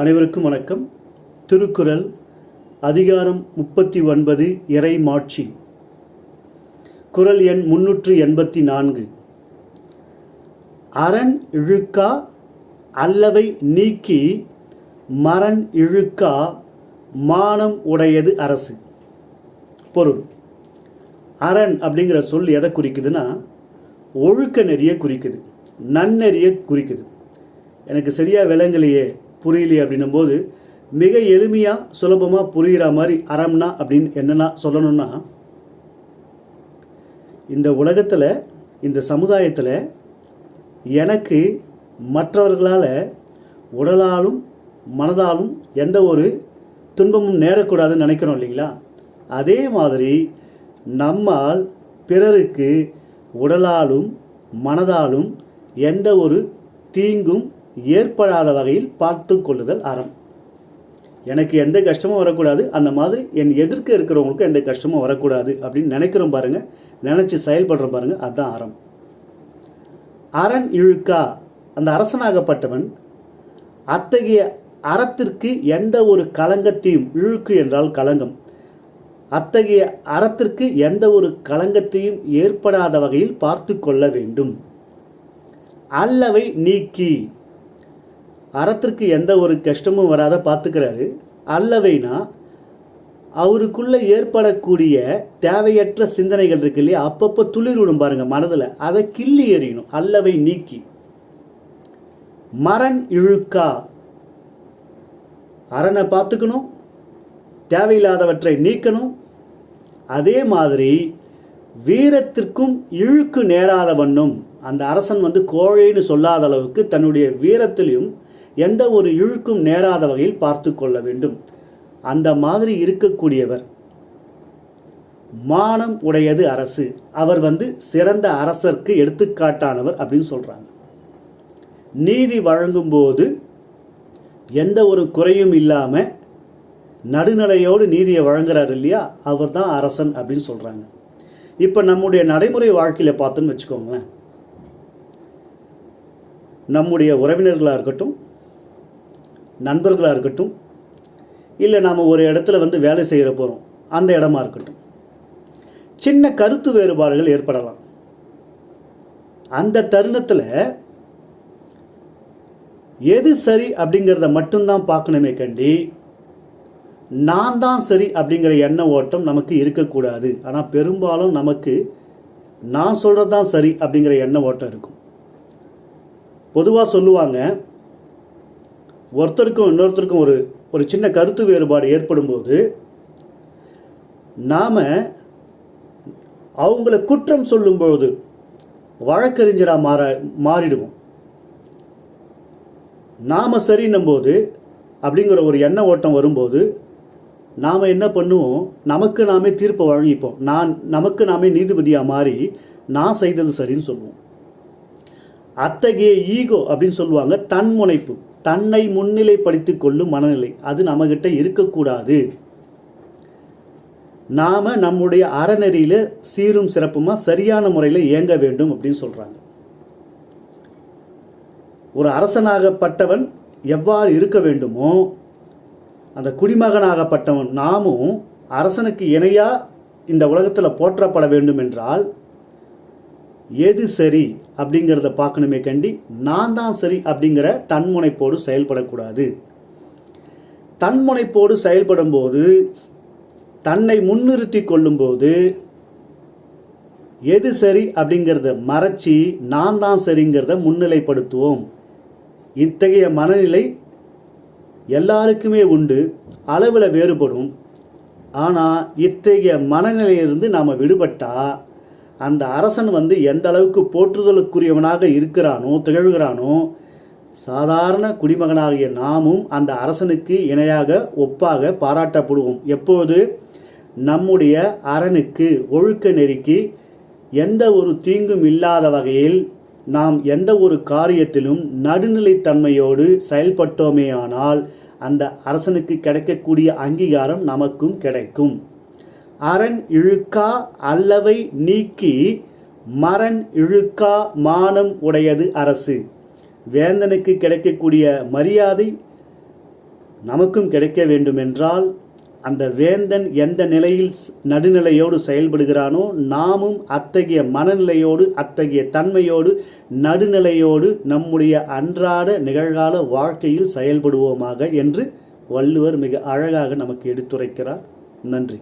அனைவருக்கும் வணக்கம். திருக்குறள் அதிகாரம் முப்பத்தி ஒன்பது இறை மாட்சி. குறள் எண் முன்னூற்று எண்பத்தி நான்கு. அரண் இழுக்கா அல்லவை நீக்கி மரண் இழுக்கா மானம் உடையது அரசு. பொருள். அரண் அப்படிங்கிற சொல் எதை குறிக்குதுன்னா ஒழுக்க நெறிய குறிக்குது நன்னெறிய குறிக்குது. எனக்கு சரியாக விளங்கலையே. புரியலையே அப்படின்னும் போது மிக எளிமையாக சுலபமாக புரிகிற மாதிரி அறம்னா அப்படின்னு என்னென்னா சொல்லணும்னா இந்த உலகத்தில் இந்த சமுதாயத்தில் எனக்கு மற்றவர்களால் உடலாலும் மனதாலும் எந்த ஒரு துன்பமும் நேரக்கூடாதுன்னு நினைக்கிறோம் இல்லைங்களா? அதே மாதிரி நம்மால் பிறருக்கு உடலாலும் மனதாலும் எந்த ஒரு தீங்கும் ஏற்படாத வகையில் பார்த்து கொள்ளுதல் அறம். எனக்கு எந்த கஷ்டமும் வரக்கூடாது. அந்த மாதிரி என் எதிர்க்க இருக்கிறவங்களுக்கு எந்த கஷ்டமும் வரக்கூடாது அப்படின்னு நினைக்கிறோம் பாருங்க. நினைச்சு செயல்படுறோம் பாருங்க. அதுதான் அறம். அரண் இழுக்கா. அந்த அரசனாகப்பட்டவன் அத்தகைய அறத்திற்கு எந்த ஒரு களங்கத்தையும் இழுக்கு என்றால் களங்கம். அத்தகைய அறத்திற்கு எந்த ஒரு களங்கத்தையும் ஏற்படாத வகையில் பார்த்து கொள்ள வேண்டும். அல்லவை நீக்கி. அறத்திற்கு எந்த ஒரு கஷ்டமும் வராத பார்த்துக்கிறாரு. அல்லவைனா அவருக்குள்ளே ஏற்படக்கூடிய தேவையற்ற சிந்தனைகள் இருக்கு இல்லையா? அப்பப்போ துளிர் விடும் பாருங்க மனதில். அதை கிள்ளி எறியணும். அல்லவை நீக்கி. மரண் இழுக்கா. அரணை பார்த்துக்கணும். தேவையில்லாதவற்றை நீக்கணும். அதே மாதிரி வீரத்திற்கும் இழுக்கு நேராத வண்ணம். அந்த அரசன் வந்து கோழைன்னு சொல்லாத அளவுக்கு தன்னுடைய வீரத்திலையும் எந்த ஒரு இழுக்கும் நேராத வகையில் பார்த்து கொள்ள வேண்டும். அந்த மாதிரி இருக்கக்கூடியவர் மானம் உடையது அரசு. அவர் வந்து சிறந்த அரசருக்கு எடுத்துக்காட்டானவர் அப்படின்னு சொல்கிறாங்க நீதி வழங்கும்போது எந்த ஒரு குறையும் இல்லாமல் நடுநிலையோடு நீதியை வழங்குறாரு இல்லையா? அவர் தான் அரசன் அப்படின்னு சொல்கிறாங்க இப்போ நம்முடைய நடைமுறை வாழ்க்கையில் பார்த்தோன்னு வச்சுக்கோங்களேன். நம்முடைய உறவினர்களாக இருக்கட்டும் நண்பர்களாக இருக்கட்டும் இல்லை நாம் ஒரு இடத்துல வந்து வேலை செய்கிற போகிறோம் அந்த இடமா இருக்கட்டும். சின்ன கருத்து வேறுபாடுகள் ஏற்படலாம். அந்த தருணத்தில் எது சரி அப்படிங்கிறத மட்டும்தான் பார்க்கணுமே கண்டி நான் தான் சரி அப்படிங்கிற எண்ண ஓட்டம் நமக்கு இருக்கக்கூடாது. ஆனால் பெரும்பாலும் நமக்கு நான் சொல்கிறது தான் சரி அப்படிங்கிற எண்ண ஓட்டம் இருக்கும். பொதுவாக சொல்லுவாங்க ஒருத்தருக்கும் இன்னொருத்தருக்கும் ஒரு ஒரு சின்ன கருத்து வேறுபாடு ஏற்படும் போது நாம் அவங்கள குற்றம் சொல்லும்போது வழக்கறிஞராக மாற மாறிடுவோம். நாம் சரின்னும் போது அப்படிங்கிற ஒரு எண்ண ஓட்டம் வரும்போது நாம் என்ன பண்ணுவோம்? நமக்கு நாமே தீர்ப்பை வழங்கிப்போம். நான் நமக்கு நாமே நீதிபதியாக மாறி நான் செய்தது சரின்னு சொல்லுவோம். அத்தகைய ஈகோ அப்படின்னு சொல்லுவாங்க தன்முனைப்பு. தன்னை முன்னிலைப்படுத்தி கொள்ளும் மனநிலை. அது நம்மகிட்ட இருக்கக்கூடாது. நாம் நம்முடைய அறநெறியில் சீரும் சிறப்புமா சரியான முறையில் இயங்க வேண்டும் அப்படின்னு சொல்கிறாங்க ஒரு அரசனாகப்பட்டவன் எவ்வாறு இருக்க வேண்டுமோ அந்த குடிமகனாகப்பட்டவன் நாமும் அரசனுக்கு இணையாக இந்த உலகத்தில் போற்றப்பட வேண்டும் என்றால் எது சரி அப்படிங்கிறத பார்க்கணுமே கண்டி நான் தான் சரி அப்படிங்கிற தன்முனைப்போடு செயல்படக்கூடாது. தன்முனைப்போடு செயல்படும் போது தன்னை முன்னிறுத்தி கொள்ளும்போது எது சரி அப்படிங்கிறத மறைச்சி நான் தான் சரிங்கிறத முன்னிலைப்படுத்துவோம். இத்தகைய மனநிலை எல்லாருக்குமே உண்டு அளவில் வேறுபடும். ஆனால் இத்தகைய மனநிலையிலிருந்து நாம் விடுபட்டால் அந்த அரசன் வந்து எந்த அளவுக்கு போற்றுதலுக்குரியவனாக இருக்கிறானோ திகழ்கிறானோ சாதாரண குடிமகனாகிய நாமும் அந்த அரசனுக்கு இணையாக ஒப்பாக பாராட்டப்படுவோம். எப்போது? நம்முடைய அரணுக்கு ஒழுக்க நெறிக்கு எந்த ஒரு தீங்கும் இல்லாத வகையில் நாம் எந்த ஒரு காரியத்திலும் நடுநிலைத்தன்மையோடு செயல்பட்டோமேயானால் அந்த அரசனுக்கு கிடைக்கக்கூடிய அங்கீகாரம் நமக்கும் கிடைக்கும். அரண் இழுக்கா அல்லவை நீக்கி மரண் இழுக்கா மானம் உடையது அரசு. வேந்தனுக்கு கிடைக்கக்கூடிய மரியாதை நமக்கும் கிடைக்க வேண்டுமென்றால் அந்த வேந்தன் எந்த நிலையில் ஸ்- நடுநிலையோடு செயல்படுகிறானோ நாமும் அத்தகைய மனநிலையோடு அத்தகைய தன்மையோடு நடுநிலையோடு நம்முடைய அன்றாட நிகழ்கால வாழ்க்கையில் செயல்படுவோமாக என்று வள்ளுவர் மிக அழகாக நமக்கு எடுத்துரைக்கிறார். நன்றி.